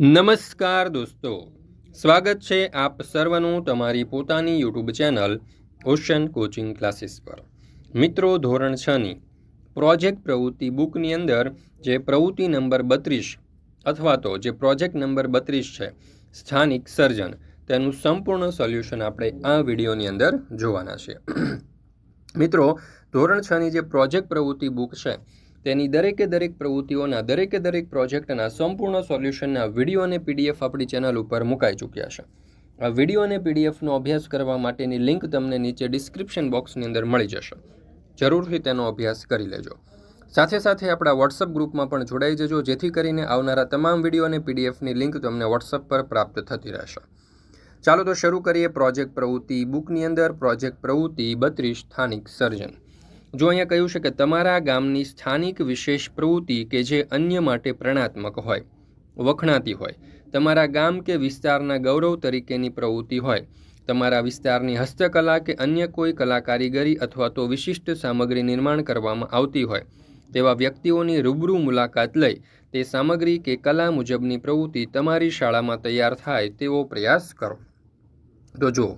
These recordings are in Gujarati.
નમસ્કાર દોસ્તો. સ્વાગત છે આપ સર્વનું તમારી પોતાની YouTube channel ocean coaching classes પર. મિત્રો, ધોરણ છની પ્રોજેક્ટ પ્રવૃત્તિ બુકની અંદર જે પ્રવૃત્તિ નંબર બત્રીસ અથવા તો જે પ્રોજેક્ટ નંબર બત્રીસ છે, સ્થાનિક સર્જન, તેનું સંપૂર્ણ સોલ્યુશન આપણે આ વિડીયોની અંદર જોવાના છે. મિત્રો, ધોરણ છની જે પ્રોજેક્ટ પ્રવૃત્તિ બુક છે તેની દરેકે દરેક પ્રવૃત્તિઓના, દરેકે દરેક પ્રોજેક્ટના સંપૂર્ણ સોલ્યુશનના વીડિયો અને પીડીએફ આપણી ચેનલ ઉપર મુકાઈ ચૂક્યા છે. આ વીડિયો અને પીડીએફનો અભ્યાસ કરવા માટેની લિંક તમને નીચે ડિસ્ક્રિપ્શન બોક્સની અંદર મળી જશે. જરૂરથી તેનો અભ્યાસ કરી લેજો. સાથે સાથે આપણા વોટ્સઅપ ગ્રુપમાં પણ જોડાઈ જજો, જેથી કરીને આવનારા તમામ વીડિયો અને પીડીએફની લિંક તમને વોટ્સઅપ પર પ્રાપ્ત થતી રહેશે. ચાલો તો શરૂ કરીએ પ્રોજેક્ટ પ્રવૃત્તિ બુકની અંદર. પ્રોજેક્ટ પ્રવૃત્તિ બત્રીસ સ્થાનિક સર્જન. જો અહીંયા કહ્યું છે કે તમારા ગામની સ્થાનિક વિશેષ પ્રવૃત્તિ કે જે અન્ય માટે પ્રણાત્મક હોય, વખણાતી હોય, તમારા ગામ કે વિસ્તારના ગૌરવ તરીકેની પ્રવૃત્તિ હોય, તમારા વિસ્તારની હસ્તકલા કે અન્ય કોઈ કલા કારીગરી અથવા તો વિશિષ્ટ સામગ્રી નિર્માણ કરવામાં આવતી હોય, તેવા વ્યક્તિઓની રૂબરૂ મુલાકાત લઈ તે સામગ્રી કે કલા મુજબની પ્રવૃત્તિ તમારી શાળામાં તૈયાર થાય તેવો પ્રયાસ કરો. તો જુઓ,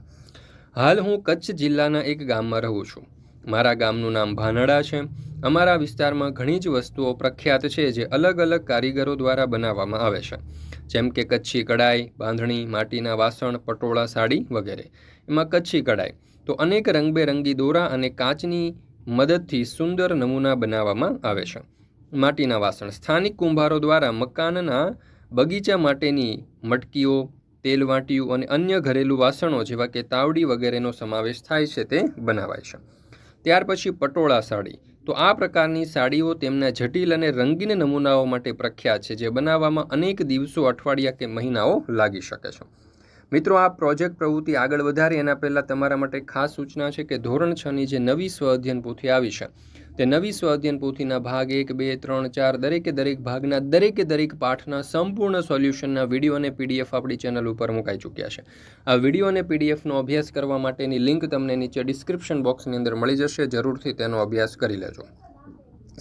હાલ હું કચ્છ જિલ્લાના એક ગામમાં રહું છું. મારા ગામનું નામ ભાનડા છે. અમારા વિસ્તારમાં ઘણી જ વસ્તુઓ પ્રખ્યાત છે જે અલગ અલગ કારીગરો દ્વારા બનાવવામાં આવે છે. જેમ કે કચ્છી કડાઈ બાંધણી, માટીના વાસણ, પટોળા, સાડી વગેરે. એમાં કચ્છી કડાઈ તો અનેક રંગબેરંગી દોરા અને કાચની મદદથી સુંદર નમૂના બનાવવામાં આવે છે. માટીના વાસણ. સ્થાનિક કુંભારો દ્વારા મકાનના બગીચા માટેની મટકીઓ તેલવાટીયું અને અન્ય ઘરેલું વાસણો જેવા કે તાવડી વગેરેનો સમાવેશ થાય છે તે બનાવાય છે. ત્યાર પછી પટોળા સાડી. તો આ પ્રકારની સાડીઓ તેમના જટિલ અને રંગીન નમૂનાઓ માટે પ્રખ્યાત છે, જે બનાવવામાં અનેક દિવસો, અઠવાડિયા કે મહિનાઓ લાગી શકે છે. મિત્રો, આ પ્રોજેક્ટ પ્રવૃત્તિ આગળ વધારે એના પહેલાં તમારા માટે ખાસ સૂચના છે કે ધોરણ છની જે નવી સ્વ અધ્યયન પોથી આવી છે, તે નવી સ્વ અધ્યયન પોથીના ભાગ એક, બે, ત્રણ, ચાર, દરેકે દરેક ભાગના, દરેકે દરેક પાઠના સંપૂર્ણ સોલ્યુશનના વીડિયો અને પીડીએફ આપણી ચેનલ ઉપર મુકાઈ ચૂક્યા છે. આ વીડિયો અને પીડીએફનો અભ્યાસ કરવા માટેની લિંક તમને નીચે ડિસ્ક્રિપ્શન બોક્સની અંદર મળી જશે, જરૂરથી તેનો અભ્યાસ કરી લેજો.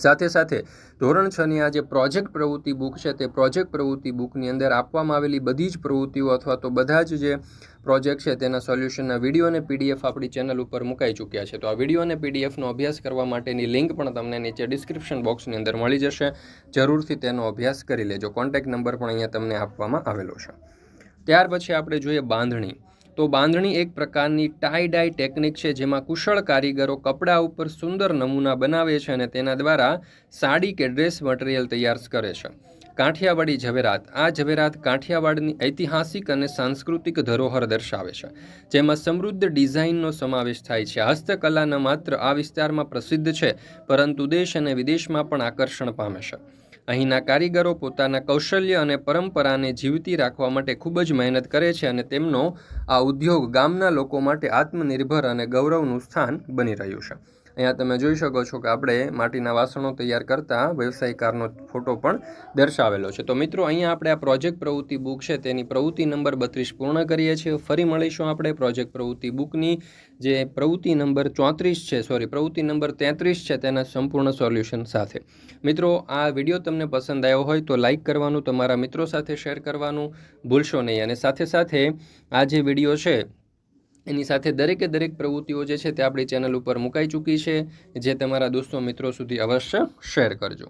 સાથે સાથે ધોરણ છની આ જે પ્રોજેક્ટ પ્રવૃત્તિ બુક છે, તે પ્રોજેક્ટ પ્રવૃત્તિ બુકની અંદર આપવામાં આવેલી બધી જ પ્રવૃત્તિઓ અથવા તો બધા જ જે પ્રોજેક્ટ છે, તેના સોલ્યુશનના વીડિયો અને પીડીએફ આપણી ચેનલ ઉપર મુકાઈ ચૂક્યા છે. તો આ વીડિયો અને પીડીએફનો અભ્યાસ કરવા માટેની લિંક પણ તમને નીચે ડિસ્ક્રિપ્શન બોક્સની અંદર મળી જશે. જરૂરથી તેનો અભ્યાસ કરી લેજો. કોન્ટેક્ટ નંબર પણ અહીંયા તમને આપવામાં આવેલો છે. ત્યાર પછી આપણે જોઈએ બાંધણી. તો બાંધણી એક પ્રકારની ટાઈ ડાય ટેકનિક છે જેમાં કુશળ કારીગરો કપડાં ઉપર સુંદર નમૂના બનાવે છે અને તેના દ્વારા સાડી કે ડ્રેસ મટીરિયલ તૈયાર કરે છે. કાઠિયાવાડી ઝવેરાત. આ ઝવેરાત કાઠિયાવાડની ઐતિહાસિક અને સાંસ્કૃતિક ધરોહર દર્શાવે છે, જેમાં સમૃદ્ધ ડિઝાઇનનો સમાવેશ થાય છે. હસ્તકલા ન માત્ર આ વિસ્તારમાં પ્રસિદ્ધ છે, પરંતુ દેશ અને વિદેશમાં પણ આકર્ષણ પામે છે. અહીંના કારીગરો પોતાના કૌશલ્ય અને પરંપરાને જીવતી રાખવા માટે ખૂબ જ મહેનત કરે છે અને તેમનો આ ઉદ્યોગ ગામના લોકો માટે આત્મનિર્ભર અને ગૌરવનું સ્થાન બની રહ્યું છે. અહીંયા તમે જોઈ શકો છો કે આપણે માટીના વાસણો તૈયાર કરતા વ્યવસાયકારનો ફોટો પણ દર્શાવેલો છે. તો મિત્રો, અહીંયા આપણે આ પ્રોજેક્ટ પ્રવૃત્તિ બુક છે તેની પ્રવૃત્તિ નંબર બત્રીસ પૂર્ણ કરીએ છીએ. ફરી મળીશું આપણે પ્રોજેક્ટ પ્રવૃત્તિ બુકની. જે પ્રવૃત્તિ નંબર ચોત્રીસ છે સોરી પ્રવૃત્તિ નંબર તેત્રીસ છે તેના સંપૂર્ણ સોલ્યુશન સાથે. મિત્રો, આ વીડિયો તમને પસંદ આવ્યો હોય તો લાઇક કરવાનું, તમારા મિત્રો સાથે શેર કરવાનું ભૂલશો નહીં. અને સાથે સાથે આ જે વીડિયો છે એની સાથે દરેકે દરેક પ્રવૃત્તિઓ જે છે તે આપણી ચેનલ ઉપર મુકાઈ ચૂકી છે, જે તમારા દોસ્તો મિત્રો સુધી અવશ્ય શેર કરજો.